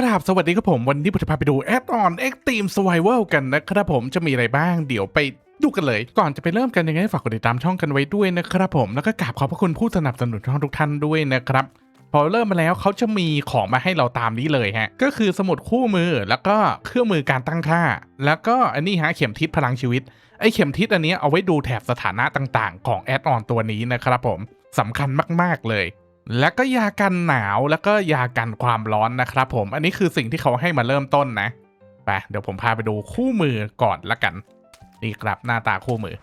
ครับสวัสดีครับผม วันนี้ผมจะพาไปดูแอดออน Extreme Survival กันนะครับผมจะมีอะไรบ้างเดี๋ยวไปดูกันเลย ก่อนจะไปเริ่มกันยังไงฝากกดติดตามช่องกันไว้ด้วยนะครับผมแล้วก็กราบขอบพระคุณผู้สนับสนุนช่องทุกท่านด้วยนะครับพอเริ่มมาแล้วเขาจะมีของมาให้เราตามนี้เลยฮะ ก็คือสมุดคู่มือแล้วก็เครื่องมือการตั้งค่า แล้วก็อันนี้ฮะเข็มทิศพลังชีวิตไอเข็มทิศอันนี้เอาไว้ดูแถบสถานะต่างๆ ของแอดออนตัวนี้นะครับผมสำคัญมากๆเลย แล้วก็ยากันหนาวแล้วก็ยากันความร้อนนะครับผมอันนี้คือสิ่งที่เขาให้มาเริ่มต้นนะไปเดี๋ยวผมพาไปดูคู่มือก่อนละกัน นี่ครับหน้าตาคู่มือ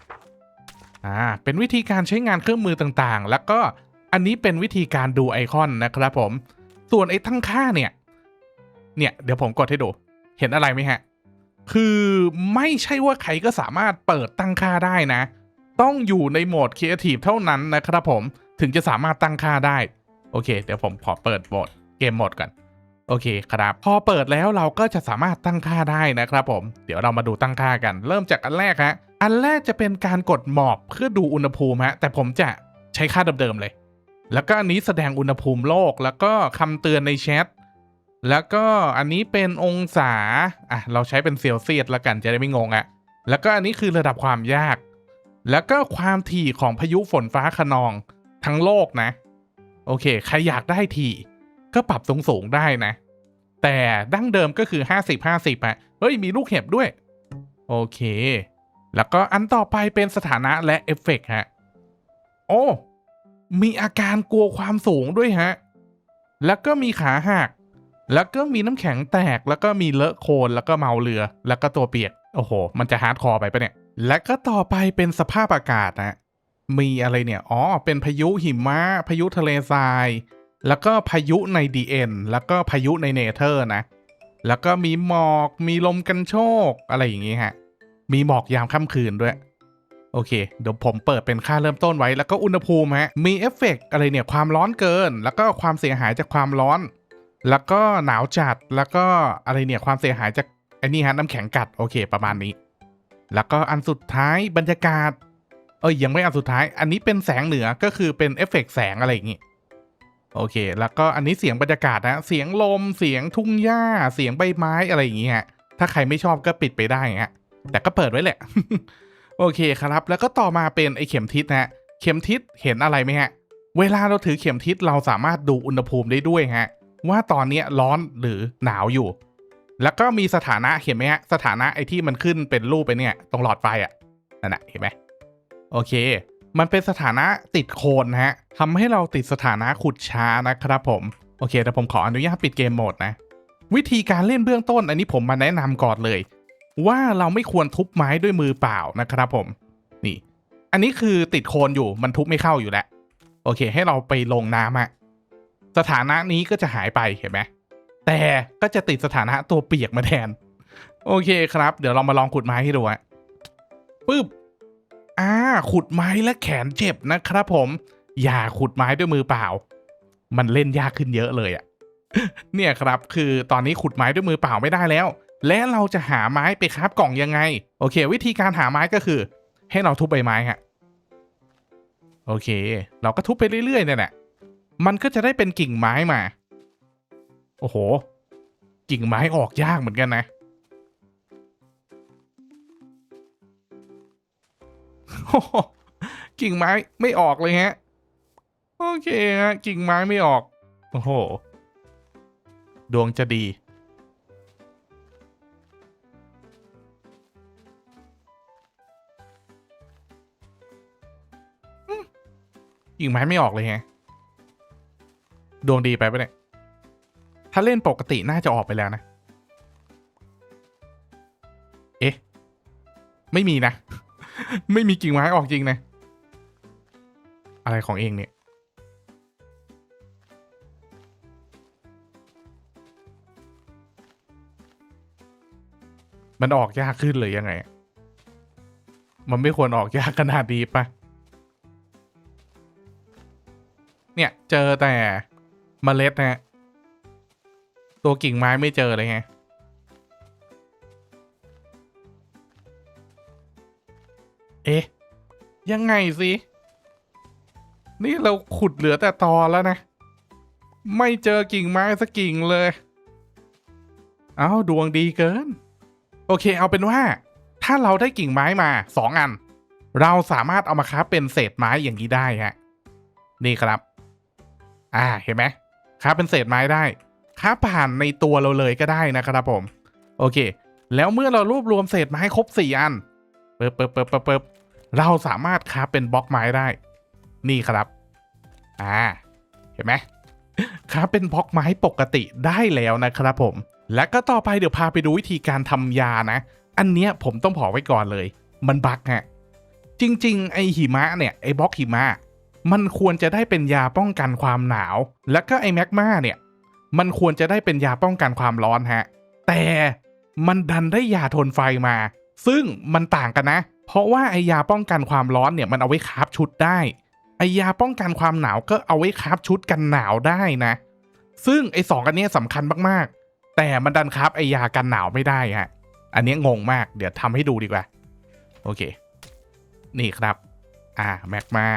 อ่าเป็นวิธีการใช้งานเครื่องมือต่างๆ แล้วก็อันนี้เป็นวิธีการดูไอคอนนะครับผม ส่วนไอ้ทั้งค่าเนี่ย เนี่ยเดี๋ยวผมกดให้ดู เห็นอะไรไหมฮะ คือไม่ใช่ว่าใครก็สามารถเปิดตั้งค่าได้นะ ต้องอยู่ในโหมด Creative เท่านั้นนะครับผม ถึงจะสามารถตั้งค่าได้ โอเค เดี๋ยวผมขอเปิดโหมดเกมโหมดก่อนโอเคครับ พอเปิดแล้วเราก็จะสามารถตั้งค่าได้นะครับผม เดี๋ยวเรามาดูตั้งค่ากัน เริ่มจากอันแรกฮะ อันแรกจะเป็นการกดหมอบเพื่อดูอุณหภูมิฮะ แต่ผมจะใช้ค่าเดิมๆเลย แล้วก็อันนี้แสดงอุณหภูมิโลก แล้วก็คำเตือนในแชท แล้วก็อันนี้เป็นองศา อะ เราใช้เป็นเซลเซียสละกันจะได้ไม่งงอะแล้วก็อันนี้คือระดับความยาก แล้วก็ความถี่ของพายุฝนฟ้าขนอง ทั้งโลกนะ โอเค ใครอยากได้ถี่ก็ปรับสูงๆได้นะ แต่ดั้งเดิมก็คือ 50 50อะเฮ้ย มีลูกเห็บด้วย โอเค แล้วก็อันต่อไปเป็นสถานะและเอฟเฟกต์ฮะ โอ้ มีอาการกลัวความสูงด้วยฮะ แล้วก็มีขาหัก แล้วก็มีน้ำแข็งแตก แล้วก็มีเลอะโคลน แล้วก็เมาเรือ แล้วก็ตัวเปียก โอ้โห มันจะฮาร์ดคอร์ไปปะเนี่ย และก็ต่อไปเป็นสภาพอากาศนะ มีอะไรเนี่ย อ๋อ เป็นพายุหิมะ พายุทะเลทราย แล้วก็พายุในดีเอ็นแล้วก็พายุในเนเธอร์นะ แล้วก็มีหมอก มีลมกันโชก อะไรอย่างงี้ฮะ มีหมอกยามค่ำคืนด้วย โอเค เดี๋ยวผมเปิดเป็นค่าเริ่มต้นไว้ แล้วก็อุณหภูมิฮะ มีเอฟเฟกต์อะไรเนี่ย ความร้อนเกิน แล้วก็ความเสียหายจากความร้อน แล้วก็หนาวจัด แล้วก็อะไรเนี่ย ความเสียหายจากไอ้นี่ฮะน้ำแข็งกัด โอเค ประมาณนี้ แล้วก็อันสุดท้ายบรรยากาศ เอ้ยยังไม่อันสุดท้าย อันนี้เป็นแสงเหนือก็คือเป็นเอฟเฟกต์แสงอะไรอย่างงี้โอเค แล้วก็อันนี้เสียงบรรยากาศนะเสียงลมเสียงทุ่งหญ้าเสียงใบไม้อะไรอย่างงี้ฮะถ้าใครไม่ชอบก็ปิดไปได้ฮะแต่ก็เปิดไว้แหละ โอเคครับ แล้วก็ต่อมาเป็นไอเข็มทิศนะเข็มทิศเห็นอะไรไหมฮะ เวลาเราถือเข็มทิศเราสามารถดูอุณหภูมิได้ด้วยฮะ ว่าตอนเนี้ร้อนหรือหนาวอยู่ แล้วก็มีสถานะเห็นไหมฮะสถานะไอที่มันขึ้นเป็นรูปไปเนี่ย ตรงหลอดไฟอะ่ะนั่นนะเห็นไหม โอเค มันเป็นสถานะติดโคนนะฮะทำให้เราติดสถานะขุดช้านะครับผม โอเค แต่ผมขออนุญาตปิดเกมโหมดนะ วิธีการเล่นเบื้องต้น อันนี้ผมมาแนะนำก่อนเลย ว่าเราไม่ควรทุบไม้ด้วยมือเปล่านะครับผม นี่ อันนี้คือติดโคนอยู่มันทุบไม่เข้าอยู่แล้ว โอเค ให้เราไปลงน้ำอะสถานะนี้ก็จะหายไปเห็นไหมแต่ก็จะติดสถานะตัวเปียกมาแทน โอเคครับ เดี๋ยวเรามาลองขุดไม้ให้ดูฮะปึ๊บ อ่าขุดไม้และแขนเจ็บนะครับผม อย่าขุดไม้ด้วยมือเปล่า มันเล่นยากขึ้นเยอะเลยอะเนี่ยครับคือตอนนี้ขุดไม้ด้วยมือเปล่าไม่ได้แล้ว และเราจะหาไม้ไปคราบกล่องยังไง โอเค วิธีการหาไม้ก็คือ ให้เราทุบใบไม้ฮะโอเค เราก็ทุบไปเรื่อยๆเนี่ยแหละมันก็จะได้เป็นกิ่งไม้มา โอ้โห กิ่งไม้ออกยากเหมือนกันนะ กิ่งไม้ไม่ออกเลยฮะ โอเคฮะกิ่งไม้ไม่ออก โอ้โห ดวงจะดีอืมกิ่งไม้ไม่ออกเลยฮะ ดวงดีไปปะเนี่ย ถ้าเล่นปกติน่าจะออกไปแล้วนะ เอ๊ะ ไม่มีนะ ไม่มีกิ่งไม้ออกจริงนะ อะไรของเองเนี่ย มันออกยากขึ้นเลยยังไง มันไม่ควรออกยากขนาดนี้ปะเนี่ย เจอแต่เมล็ดนะฮะตัวกิ่งไม้ไม่เจอเลยไง เอ๊ะ ยังไงสิ นี่เราขุดเหลือแต่ตอแล้วนะ ไม่เจอกิ่งไม้สักกิ่งเลย เอ้าดวงดีเกิน โอเค เอาเป็นว่า ถ้าเราได้กิ่งไม้มาสองอัน เราสามารถเอามาค้าเป็นเศษไม้อย่างนี้ได้ฮะ นี่ครับ อ่า เห็นไหมค้าเป็นเศษไม้ได้ค้าผ่านในตัวเราเลยก็ได้นะครับผม โอเค แล้วเมื่อเรารวบรวมเศษไม้ครบสี่อัน เปิบเปิบเปิบเปิบเราสามารถค้าเป็นบล็อกไม้ได้ นี่ครับ อ่า เห็นไหมค้าเป็นบล็อกไม้ปกติได้แล้วนะครับผม และก็ต่อไปเดี๋ยวพาไปดูวิธีการทำยานะ อันเนี้ยผมต้องบอกไว้ก่อนเลย มันบักฮะ จริง ๆ ไอหิมะเนี่ย ไอบล็อกหิมะ มันควรจะได้เป็นยาป้องกันความหนาว แล้วก็ไอแมกมาเนี่ย มันควรจะได้เป็นยาป้องกันความร้อนฮะ แต่มันดันได้ยาทนไฟมา ซึ่งมันต่างกันนะ เพราะว่าไอยาป้องกันความร้อนเนี่ยมันเอาไว้คราฟชุดได้ไอยาป้องกันความหนาวก็เอาไว้คราฟชุดกันหนาวได้นะ ซึ่งไอสองอันนี้ยสำคัญมากๆ แต่มันดันคราฟไอยากันหนาวไม่ได้ฮะอันนี้งงมากเดี๋ยวทำให้ดูดีกว่า โอเค นี่ครับ อ่าแมกมา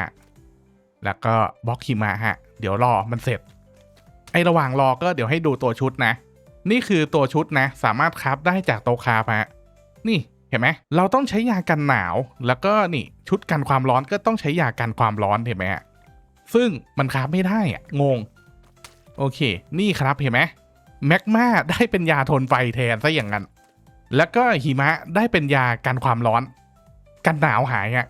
แล้วก็บล็อกหิมะฮะ เดี๋ยวรอมันเสร็จ ไอระหว่างรอก็เดี๋ยวให้ดูตัวชุดนะ นี่คือตัวชุดนะ สามารถคราฟได้จากโตคราฟฮะ นี่ เห็นไหมเราต้องใช้ยากันหนาว แล้วก็นี่ชุดกันความร้อนก็ต้องใช้ยากันความร้อนเห็นไหมฮะซึ่งมันคราฟไม่ได้อะงง โอเค นี่ครับเห็นไหมแมกมาได้เป็นยาทนไฟแทนซะอย่างนั้น แล้วก็หิมะได้เป็นยากันความร้อน กันหนาวหายอะ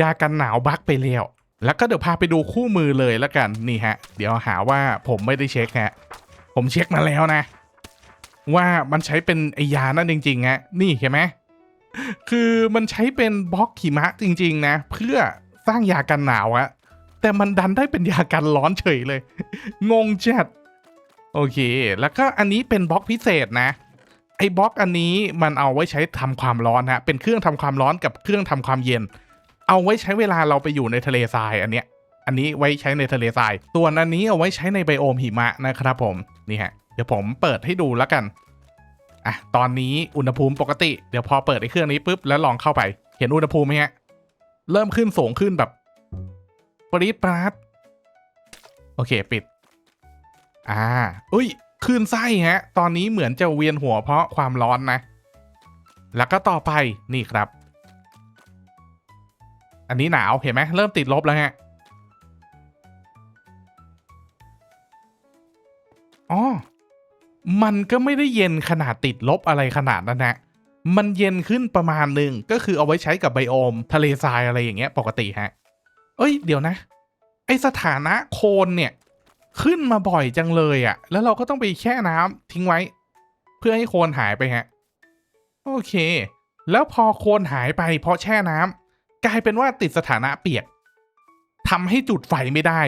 ยากันหนาวบักไปแล้วแล้วก็เดี๋ยวพาไปดูคู่มือเลยแล้วกันนี่ฮะ เดี๋ยวหาว่าผมไม่ได้เช็คฮะ ผมเช็คมาแล้วนะ ว่ามันใช้เป็นไอยานั่นจริงๆฮะนี่เห็นไหม คือมันใช้เป็นบล็อกหิมะจริง ๆ นะ เพื่อสร้างยากันหนาวอะแต่มันดันได้เป็นยากันร้อนเฉยเลย งงจัดโอเค แล้วก็อันนี้เป็นบล็อกพิเศษนะ ไอ้บล็อกอันนี้มันเอาไว้ใช้ทำความร้อนฮะเป็นเครื่องทำความร้อนกับเครื่องทำความเย็น เอาไว้ใช้เวลาเราไปอยู่ในทะเลทรายอันเนี้ย อันนี้ไว้ใช้ในทะเลทรายส่วนอันนี้เอาไว้ใช้ในไบโอมหิมะนะครับผมนี่ฮะเดี๋ยวผมเปิดให้ดูแล้วกัน อะตอนนี้อุณหภูมิปกติ เดี๋ยวพอเปิดไอ้เครื่องนี้ปุ๊บแล้วลองเข้าไป เห็นอุณหภูมิไหมฮะ เริ่มขึ้นสูงขึ้นแบบปรี๊ดปราดโอเคปิด อ่า อุ้ยคลื่นไส้ฮะ ตอนนี้เหมือนจะเวียนหัวเพราะความร้อนนะ แล้วก็ต่อไปนี่ครับ อันนี้หนาวเห็นไหมเริ่มติดลบแล้วฮะอ๋อ มันก็ไม่ได้เย็นขนาดติดลบอะไรขนาดนั้นนะมันเย็นขึ้นประมาณหนึ่งก็คือเอาไว้ใช้กับไบโอม ทะเลทรายอะไรอย่างเงี้ยปกติฮะ เอ้ยเดี๋ยวนะ ไอสถานะโคลนเนี่ย ขึ้นมาบ่อยจังเลยอะ่ะ แล้วเราก็ต้องไปแช่น้ำทิ้งไว้ เพื่อให้โคลนหายไปฮะ โอเค แล้วพอโคลนหายไปเพราะแช่น้ำกลายเป็นว่าติดสถานะเปียกทำให้จุดไฟไม่ได้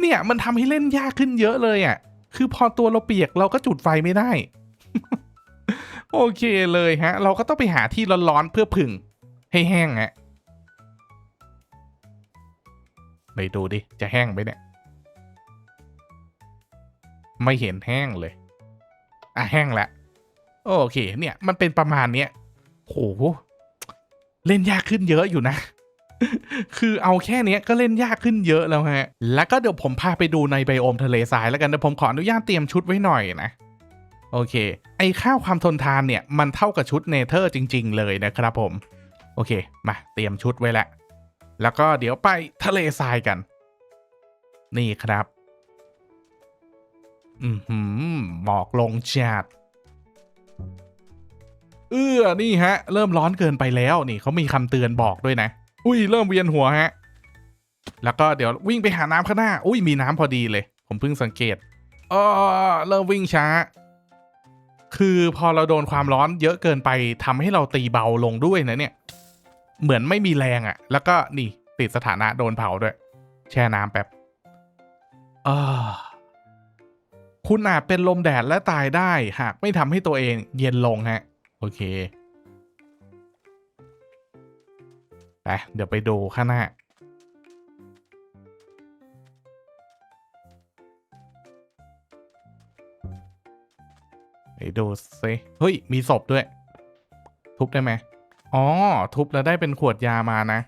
เนี่ยมันทำให้เล่นยากขึ้นเยอะเลยอะ่ะ คือพอตัวเราเปียกเราก็จุดไฟไม่ได้ โอเคเลยฮะ เราก็ต้องไปหาที่ร้อนๆเพื่อผึ่งให้แห้งฮะไปดูดิ จะแห้งไหมเนี่ย ไม่เห็นแห้งเลย อะแห้งแล้วโอเค เนี่ย มันเป็นประมาณเนี้ยโห เล่นยากขึ้นเยอะอยู่นะ คือเอาแค่นี้ก็เล่นยากขึ้นเยอะแล้วฮะ แล้วก็เดี๋ยวผมพาไปดูในไบโอมทะเลทรายแล้วกันเดี๋ยวผมขออนุญาตเตรียมชุดไว้หน่อยนะ โอเค ไอค่าวความทนทานเนี่ยมันเท่ากับชุดเนเธอร์จริง ๆ เลยนะครับผม โอเค มาเตรียมชุดไว้แล้วแล้วก็เดี๋ยวไปทะเลทรายกัน นี่ครับ อือหือหมอกลงจัดเอ้อนี่ฮะ เริ่มร้อนเกินไปแล้วนี่เขามีคำเตือนบอกด้วยนะ อุ้ยเริ่มเวียนหัวฮะ แล้วก็เดี๋ยววิ่งไปหาน้ำข้างหน้า อุ้ยมีน้ำพอดีเลย ผมเพิ่งสังเกตอ๋อเริ่มวิ่งช้า คือพอเราโดนความร้อนเยอะเกินไปทำให้เราตีเบาลงด้วยนะเนี่ย เหมือนไม่มีแรงอะ่ะ แล้วก็นี่ติดสถานะโดนเผาด้วย แช่น้ำแป๊บเออคุณอาจเป็นลมแดดและตายได้ หากไม่ทำให้ตัวเองเย็นลงฮะ โอเค ปเดี๋ยวไปดูข้างหน้า ไปดูซิเฮ้ย มีศพด้วย ทุบได้ไหมอ๋อ ทุบแล้วได้เป็นขวดยามานะ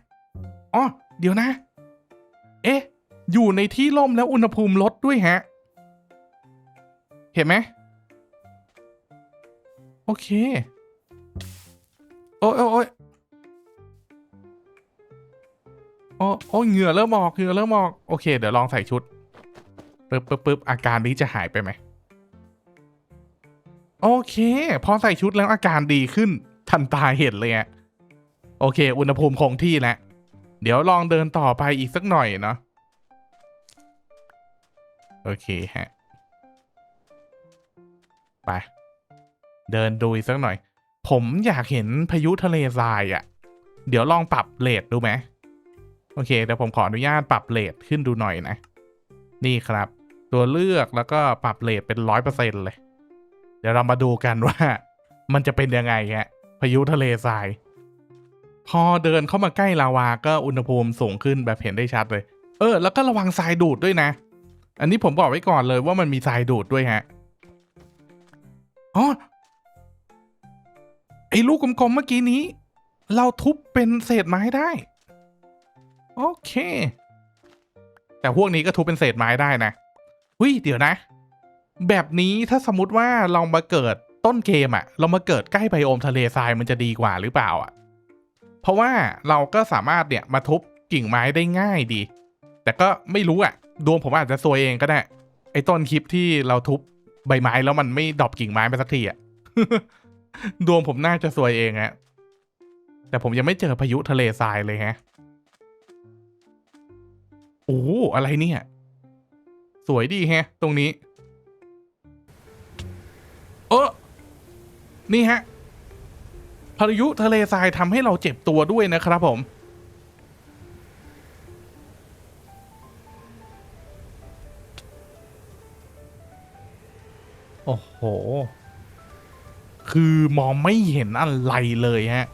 อ๋อ เดี๋ยวนะ เอ๊ะ อยู่ในที่ร่มแล้วอุณหภูมิลดด้วยฮะ เห็นไหม โอเค โอ้ยโอ้ย อ้โอ้โอ้เหงื่อเริ่มออกเหงื่อเริ่มออกโอเค เดี๋ยวลองใส่ชุดปึ๊บปึ๊บปึ๊บอาการนี้จะหายไปไหมโอเคพอใส่ชุดแล้วอาการดีขึ้นทันตาเห็นเลยอะโอเค อุณหภูมิคงที่แล้วเดี๋ยวลองเดินต่อไปอีกสักหน่อยเนาะโอเคฮะไป เดินดูอีกสักหน่อย ผมอยากเห็นพายุทะเลทรายอะ่ะ เดี๋ยวลองปรับเลทดูไหม โอเคเดี๋ยวผมขออนุญาตปรับเลทขึ้นดูหน่อยนะ นี่ครับ ตัวเลือกแล้วก็ปรับเลทเป็นร้อยเปอร์เซ็นเลย เดี๋ยวเรามาดูกันว่า มันจะเป็นยังไงฮะพายุทะเลทราย พอเดินเข้ามาใกล้ลาวาก็อุณหภูมิสูงขึ้นแบบเห็นได้ชัดเลย เออ แล้วก็ระวังทรายดูดด้วยนะ อันนี้ผมบอกไว้ก่อนเลยว่ามันมีทรายดูดด้วยฮะอ๋อไอ้ลูกกลมๆเมื่อกี้นี้ เราทุบเป็นเศษไม้ได้ โอเค แต่พวกนี้ก็ทุบเป็นเศษไม้ได้นะหุยเดี๋ยวนะ แบบนี้ถ้าสมมติว่าเรามาเกิดต้นเกมอะเรามาเกิดใกล้ไบโอมทะเลทรายมันจะดีกว่าหรือเปล่าอะเพราะว่าเราก็สามารถเนี่ยมาทุบกิ่งไม้ได้ง่ายดี แต่ก็ไม่รู้อะดวงผมอาจจะซวยเองก็ได้ ไอ้ต้นคลิปที่เราทุบใบไม้แล้วมันไม่ดรอปกิ่งไม้ไปสักทีอะดวงผมน่าจะซวยเองฮะแต่ผมยังไม่เจอพายุทะเลทรายเลยฮะ โอ้โหอะไรเนี่ย สวยดีแฮะ ตรงนี้ เออนี่ฮะพายุทะเลทรายทำให้เราเจ็บตัวด้วยนะครับผม โอ้โห คือมองไม่เห็นอะไรเลยฮะ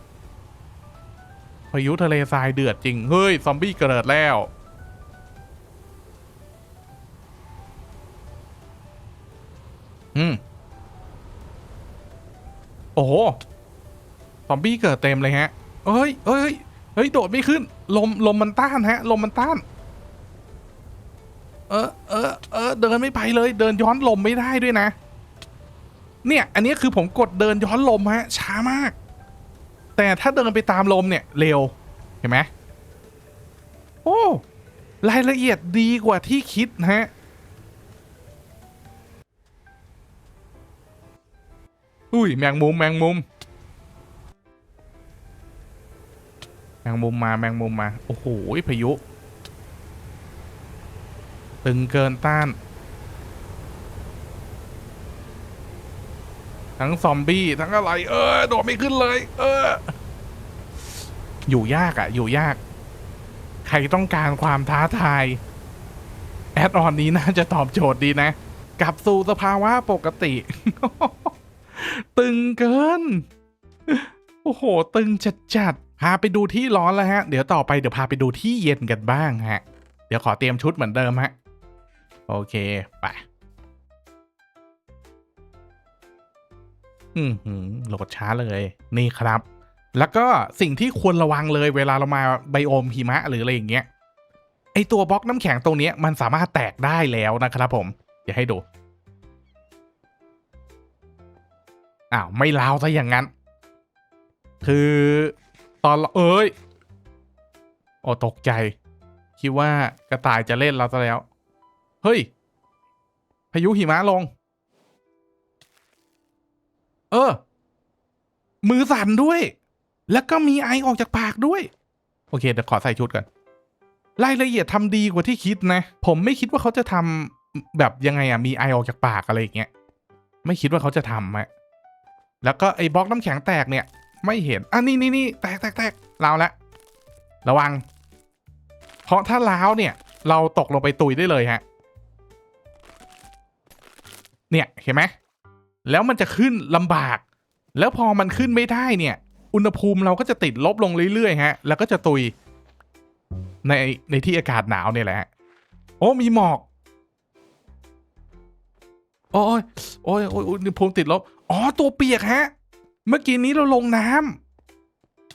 พายุทะเลทรายเดือดจริง เฮ้ย ซอมบี้เกิดแล้ว อืม โอ้โห ซอมบี้เกิดเต็มเลยฮะ เอ้ยเอ้ยเฮ้ย โดดไม่ขึ้น ลม ลมมันต้านฮะ ลมมันต้าน เออ เออ เออ เดินไม่ไปเลย เดินย้อนลมไม่ได้ด้วยนะ เนี่ย อันนี้คือผมกดเดินย้อนลมฮะ ช้ามาก แต่ถ้าเดินไปตามลมเนี่ย เร็ว เห็นไหม โอ้ รายละเอียดดีกว่าที่คิดนะฮะ อุ้ยแมงมุมแมงมุม แมงมุมมาแมงมุมมา โอ้โหพายุ ตึงเกินต้าน ทั้งซอมบี้ทั้งอะไร เออโดดไม่ขึ้นเลย เออ อยู่ยากอะอยู่ยาก ใครต้องการความท้าทาย แอดออนนี้น่าจะตอบโจทย์ดีนะ กลับสู่สภาวะปกติ ตึงเกิน โอ้โห ตึงจัดจัดๆพาไปดูที่ร้อนแล้วฮะ เดี๋ยวต่อไปเดี๋ยวพาไปดูที่เย็นกันบ้างฮะ เดี๋ยวขอเตรียมชุดเหมือนเดิมฮะ โอเค ไปอืมหืมโหลดช้าเลย นี่ครับ แล้วก็สิ่งที่ควรระวังเลยเวลาเรามาไบโอมหิมะหรืออะไรอย่างเงี้ยไอตัวบล็อกน้ำแข็งตรงเนี้ยมันสามารถแตกได้แล้วนะครับผม เดี๋ยวให้ดู อ้าวไม่ลาวซะอย่างนั้น คือตอนเอ้ยโอ้ตกใจ คิดว่ากระต่ายจะเล่นเราซะแล้ว เฮ้ย พายุหิมะลง เออ มือสั่นด้วย แล้วก็มีไอออกจากปากด้วย โอเคเดี๋ยวขอใส่ชุดก่อนรายละเอียดทำดีกว่าที่คิดนะ ผมไม่คิดว่าเขาจะทำแบบยังไงอะมีไอออกจากปากอะไรอย่างเงี้ย ไม่คิดว่าเขาจะทำอะ แล้วก็ไอ้บล็อกน้ำแข็งแตกเนี่ย ไม่เห็นอะนี่นี่นี่แตกแตกแตกลาวล้วระวัง เพราะถ้าล้าวเนี่ย เราตกลงไปตุยได้เลยฮะ เนี่ยเห็นไหมแล้วมันจะขึ้นลำบาก แล้วพอมันขึ้นไม่ได้เนี่ย อุณหภูมิเราก็จะติดลบลงเรื่อยๆฮะ แล้วก็จะตุย ในในที่อากาศหนาวเนี่ยแหละฮะโอ้มีหมอก โอ้ยโอ้ยโอ้ยอุณหภูมิติดลบ อ๋อตัวเปียกฮะ เมื่อกี้นี้เราลงน้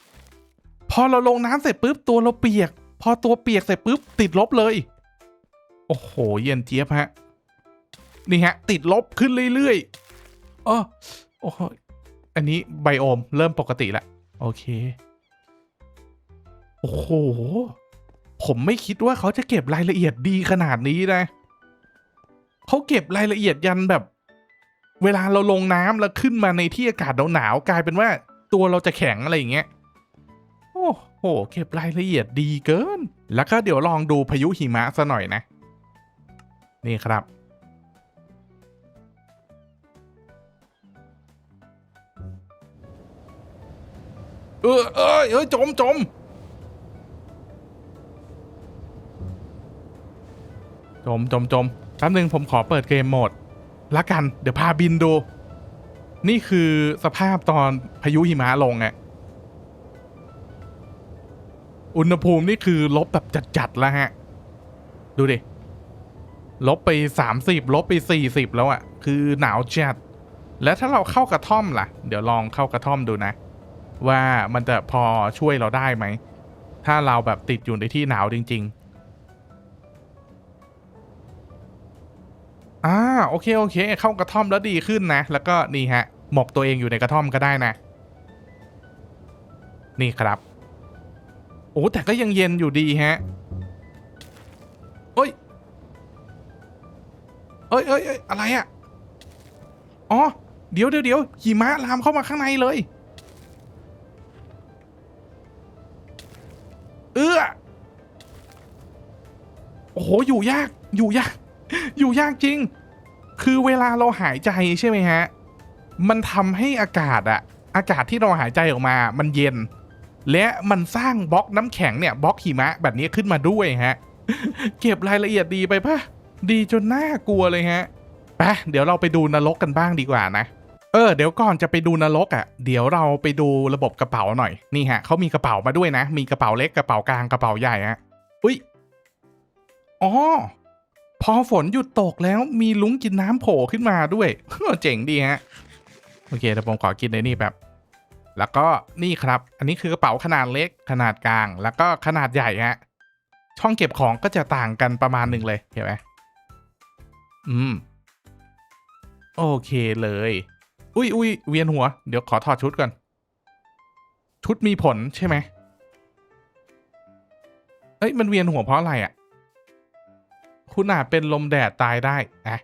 ำพอเราลงน้ำเสร็จปุ๊บตัวเราเปียก พอตัวเปียกเสร็จปุ๊บติดลบเลย โอ้โห เย็นเจี๊ยบฮะ นี่ฮะ ติดลบขึ้นเรื่อยๆอ๋อโอ้โหอันนี้ไบโอมเริ่มปกติแล้วโอเค โอ้โห ผมไม่คิดว่าเขาจะเก็บรายละเอียดดีขนาดนี้นะเขาเก็บรายละเอียดยันแบบ เวลาเราลงน้ำแล้วขึ้นมาในที่อากาศหนาวๆกลายเป็นว่าตัวเราจะแข็งอะไรอย่างเงี้ยโอ้โหเก็บรายละเอียดดีเกิน แล้วก็เดี๋ยวลองดูพายุหิมะซะหน่อยนะ นี่ครับ เออเอยเอ้ยจมจมจมจมจมแป๊บนึงผมขอเปิดเกมโหมด ละกัน เดี๋ยวพาบินดู นี่คือสภาพตอนพายุหิมะลงอะอุณหภูมินี่คือลบแบบจัดๆแล้วฮะ ดูดิ ลบไป 30 ลบไป 40 แล้วอะคือหนาวจัด แล้วถ้าเราเข้ากระท่อมล่ะ เดี๋ยวลองเข้ากระท่อมดูนะ ว่ามันจะพอช่วยเราได้ไหม ถ้าเราแบบติดอยู่ในที่หนาวจริง ๆ อ่าโอเคโอเค เข้ากระท่อมแล้วดีขึ้นนะ แล้วก็นี่ฮะ หมกตัวเองอยู่ในกระท่อมก็ได้นะ นี่ครับโอ้แต่ก็ยังเย็นอยู่ดีฮะเอ้ยเอ้ยเอ้ยอะไรอะอ๋อเดี๋ยวเดี๋ยวเดี๋ยวหิมะลามเข้ามาข้างในเลยเออโอ้โหอยู่ยากอยู่ยาก อยู่ยากจริง คือเวลาเราหายใจใช่ไหมฮะ มันทำให้อากาศอะอากาศที่เราหายใจออกมา มันเย็น และมันสร้างบล็อกน้ำแข็งเนี่ยบล็อกหิมะแบบนี้ขึ้นมาด้วยฮะ เก็บรายละเอียดดีไปปะดีจนน่ากลัวเลยฮะไปเดี๋ยวเราไปดูนรกกันบ้างดีกว่านะเออเดี๋ยวก่อนจะไปดูนรกอะ่ะเดี๋ยวเราไปดูระบบกระเป๋าหน่อยนี่ฮะเขามีกระเป๋ามาด้วยนะ มีกระเป๋าเล็กกระเป๋ากลางกระเป๋าใหญ่ฮะอุ้ยอ๋อ พอฝนหยุดตกแล้วมีลุงกินน้ำโผล่ขึ้นมาด้วยเจ๋งดีฮะ โอเคเดี๋ยวผมขอกินในนี่แบบ แล้วก็นี่ครับ อันนี้คือกระเป๋าขนาดเล็กขนาดกลาง แล้วก็ขนาดใหญ่ฮะ ช่องเก็บของก็จะต่างกันประมาณหนึ่งเลยเห็นไหมอืม โอเคเลย อุ้ยอุ้ยเวียนหัว เดี๋ยวขอถอดชุดก่อน ชุดมีผลใช่ไหมเอ้ยมันเวียนหัวเพราะอะไรอะ่ะ คุณอาจเป็นลมแดดตายได้อะ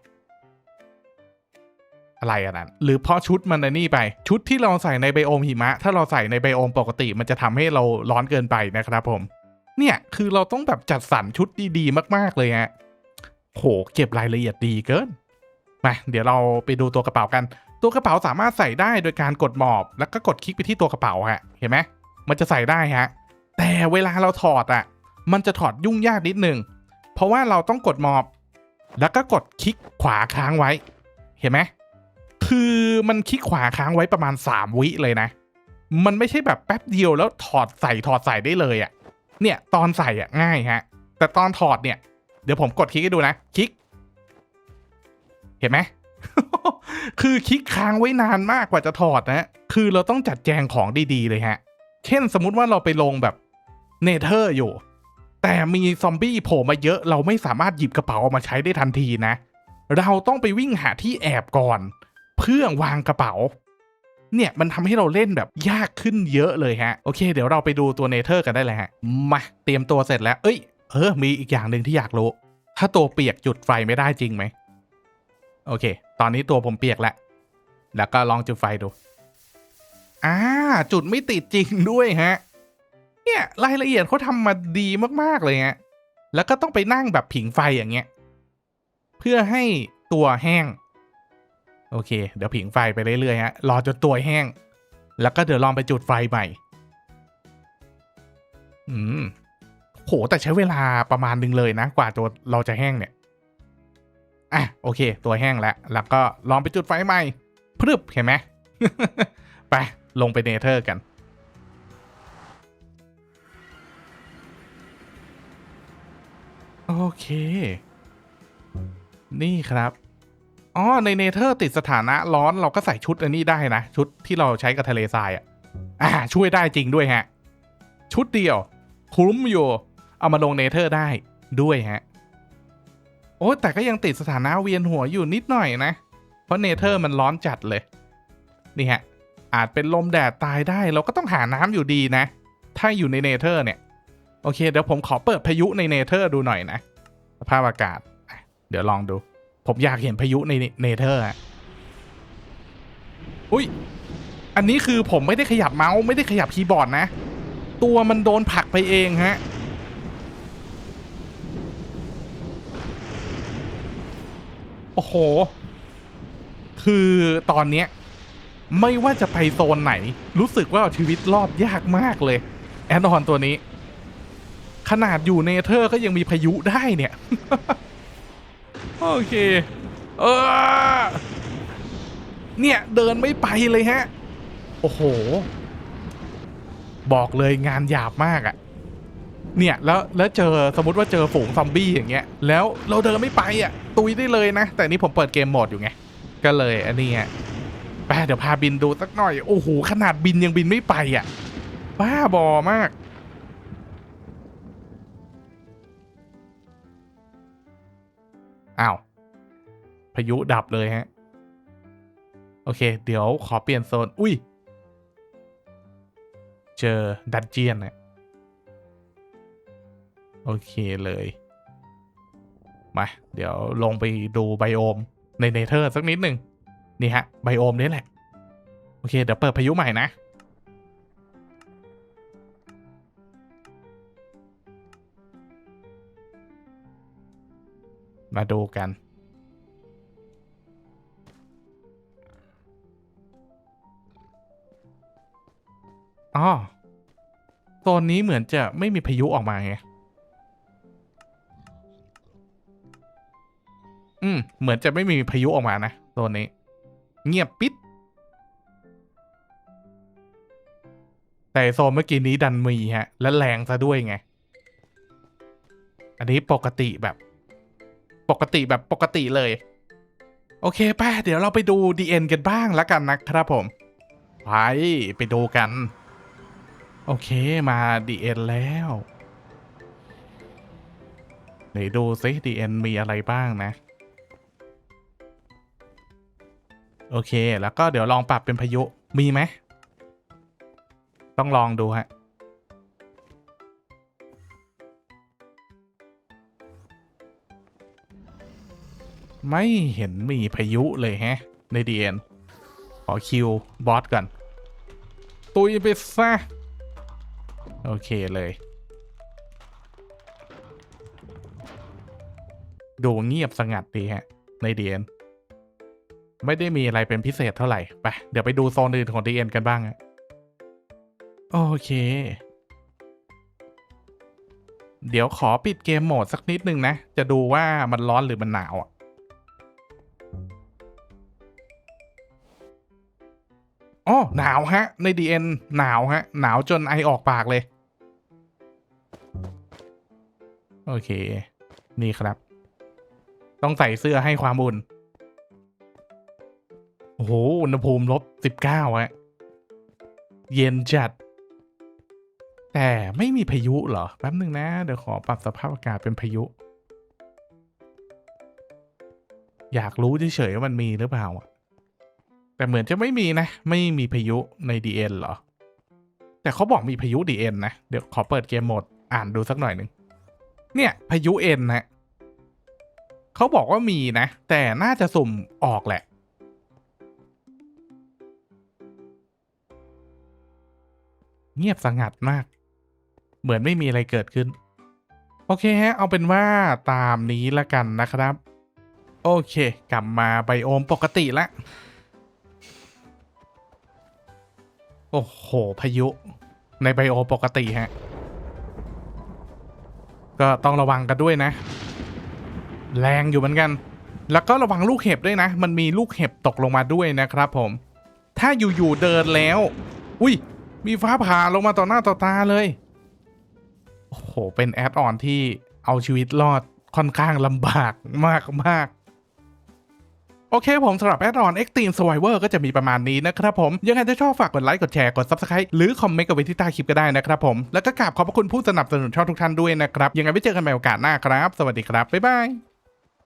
อะไรอันนั้นหรือเพราะชุดมันในนี่ไป ชุดที่เราใส่ในไบโอมหิมะ ถ้าเราใส่ในไบโอมปกติ มันจะทำให้เราร้อนเกินไปนะครับผม เนี่ยคือเราต้องแบบจัดสรรชุดดีๆ มาก ๆ เลยฮะโหเก็บรายละเอียดดีเกินมาเดี๋ยวเราไปดูตัวกระเป๋ากัน ตัวกระเป๋าสามารถใส่ได้โดยการกดหมอบ แล้วก็กดคลิกไปที่ตัวกระเป๋าฮะเห็นไหมมันจะใส่ได้ฮะแต่เวลาเราถอดอะ มันจะถอดยุ่งยากนิดนึง เพราะว่าเราต้องกดหมอบ แล้วก็กดคลิกขวาค้างไว้ เห็นไหมคือมันคลิกขวาค้างไว้ประมาณ 3 วิเลยนะ มันไม่ใช่แบบแป๊บเดียวแล้วถอดใส่ถอดใส่ได้เลยอะ เนี่ยตอนใส่อะง่ายฮะ แต่ตอนถอดเนี่ย เดี๋ยวผมกดคลิกให้ดูนะ คลิก เห็นไหมคือคลิกค้างไว้นานมากกว่าจะถอดนะ คือเราต้องจัดแจงของดีๆเลยฮะ เช่นสมมุติว่าเราไปลงแบบเนเธอร์อยู่ แต่มีซอมบี้โผล่มาเยอะเราไม่สามารถหยิบกระเป๋าออกมาใช้ได้ทันทีนะ เราต้องไปวิ่งหาที่แอบก่อน เพื่อวางกระเป๋า เนี่ยมันทำให้เราเล่นแบบยากขึ้นเยอะเลยฮะ โอเค เดี๋ยวเราไปดูตัวเนเธอร์กันได้เลยฮะมาเตรียมตัวเสร็จแล้ว เอ้ยเออมีอีกอย่างหนึ่งที่อยากรู้ ถ้าตัวเปียกจุดไฟไม่ได้จริงไหมโอเค ตอนนี้ตัวผมเปียกแล้วแล้วก็ลองจุดไฟดูอ่าจุดไม่ติดจริงด้วยฮะ เนี่ยรายละเอียดเขาทำมาดีมากๆเลยฮะแล้วก็ต้องไปนั่งแบบผิงไฟอย่างเงี้ย เพื่อให้ตัวแห้ง โอเค เดี๋ยวผิงไฟไปเรื่อยๆฮะรอจนตัวแห้ง แล้วก็เดี๋ยวลองไปจุดไฟใหม่ อืมโหแต่ใช้เวลาประมาณนึงเลยนะ กว่าตัวเราจะแห้งเนี่ยอะโอเค ตัวแห้งแล้ว แล้วก็ลองไปจุดไฟใหม่พรึบเห็นไหมไปลงไปเนเธอร์กัน โอเค นี่ครับอ๋อในเนเธอร์ติดสถานะร้อนเราก็ใส่ชุดอันนี้ได้นะ ชุดที่เราใช้กับทะเลทรายอะอ่าช่วยได้จริงด้วยฮะ ชุดเดียว คุ้มอยู่ เอามาลงเนเธอร์ได้ด้วยฮะ โอ้แต่ก็ยังติดสถานะเวียนหัวอยู่นิดหน่อยนะ เพราะเนเธอร์มันร้อนจัดเลย นี่ฮะ อาจเป็นลมแดดตายได้ เราก็ต้องหาน้ำอยู่ดีนะ ถ้าอยู่ในเนเธอร์เนี่ย โอเค เดี๋ยวผมขอเปิดพายุในเนเธอร์ดูหน่อยนะ สภาพอากาศ เดี๋ยวลองดู ผมอยากเห็นพายุในเนเธอร์อะอุ้ย อันนี้คือผมไม่ได้ขยับเมาส์ไม่ได้ขยับคีย์บอร์ดนะ ตัวมันโดนผลักไปเองฮะ โอ้โห คือตอนเนี้ยไม่ว่าจะไปโซนไหน รู้สึกว่าชีวิตรอดยากมากเลย แอนออนตัวนี้ ขนาดอยู่เนเธอร์ก็ยังมีพายุได้เนี่ย โอเค เออ เนี่ย เดินไม่ไปเลยฮะ โอ้โห บอกเลยงานหยาบมากอะเนี่ยแล้วแล้วเจอสมมติว่าเจอฝูงซอมบี้อย่างเงี้ย แล้วเราเดินไม่ไปอะตุยได้เลยนะ แต่นี่ผมเปิดเกมโหมดอยู่ไง ก็เลยอันนี้อะไปเดี๋ยวพาบินดูสักหน่อย โอ้โหขนาดบินยังบินไม่ไปอะบ้าบอมาก อ้าว พายุดับเลยฮะ โอเค เดี๋ยวขอเปลี่ยนโซน อุ้ย เจอดันเจียนนะโอเคเลย มา เดี๋ยวลงไปดูไบโอม ในเนเธอร์สักนิดหนึ่งนี่ฮะ ไบโอมนี่แหละ โอเค เดี๋ยวเปิดพายุใหม่นะ มาดูกัน อ๋อโซนนี้เหมือนจะไม่มีพายุออกมาไง อืม เหมือนจะไม่มีพายุออกมานะโซนนี้ เงียบปิด แต่โซนเมื่อกี้นี้ดันมีฮะ และแรงซะด้วยไง อันนี้ปกติแบบ ปกติแบบปกติเลย โอเคไป้าเดี๋ยวเราไปดู DN กันบ้างแล้วกันนะครับผม ไป ไปดูกัน โอเคมา DN แล้วไหนดูซิ DN มีอะไรบ้างนะ โอเคแล้วก็เดี๋ยวลองปรับเป็นพายุมีไหม ต้องลองดูฮะ ไม่เห็นมีพายุเลยแฮะ ใน DN ขอคิวบอสก่อน ตุยไปซะ โอเคเลย ดูเงียบสงัดดีฮะ ใน DN ไม่ได้มีอะไรเป็นพิเศษเท่าไหร่ ไป เดี๋ยวไปดูโซนอื่นของ DN กันบ้าง โอเค เดี๋ยวขอปิดเกมโหมดสักนิดนึงนะ จะดูว่ามันร้อนหรือมันหนาวอะ อ๋อหนาวฮะ ใน DN หนาวฮะ หนาวจนไอออกปากเลย โอเค นี่ครับ ต้องใส่เสื้อให้ความอุ่น โอ้โห อุณหภูมิลบสิบเก้าฮะ เย็นจัด แต่ไม่มีพายุเหรอ แป๊บนึงนะ เดี๋ยวขอปรับสภาพอากาศเป็นพายุ อยากรู้เฉยๆว่ามันมีหรือเปล่าอะ แต่เหมือนจะไม่มีนะ ไม่มีพายุใน DN เหรอ แต่เขาบอกมีพายุ DN นะ เดี๋ยวขอเปิดเกมโหมด อ่านดูสักหน่อยหนึ่งเนี่ยพายุ N นะเขาบอกว่ามีนะ แต่น่าจะสุ่มออกแหละ เงียบสงัดมาก เหมือนไม่มีอะไรเกิดขึ้น โอเคฮะ เอาเป็นว่าตามนี้ละกันนะครับ โอเค กลับมาไบโอมปกติละ โอ้โห พายุ ในไบโอปกติฮะ ก็ต้องระวังกันด้วยนะ แรงอยู่เหมือนกัน แล้วก็ระวังลูกเห็บด้วยนะ มันมีลูกเห็บตกลงมาด้วยนะครับผม ถ้าอยู่ๆเดินแล้ว อุ้ย มีฟ้าผ่าลงมาต่อหน้าต่อตาเลย โอ้โห เป็นแอดออนที่เอาชีวิตรอดค่อนข้างลำบากมากมากๆ โอเคผมสำหรับแอดออน Extreme Survivor ก็จะมีประมาณนี้นะครับผม ยังไงถ้าชอบฝากกดไลค์กดแชร์กด Subscribe หรือคอมเมนต์กับไว้ที่ใต้คลิปก็ได้นะครับผม แล้วก็กราบขอบพระคุณผู้สนับสนุนช่องทุกท่านด้วยนะครับ ยังไงไว้เจอกันใหม่โอกาสหน้าครับ สวัสดีครับ บ๊ายบาย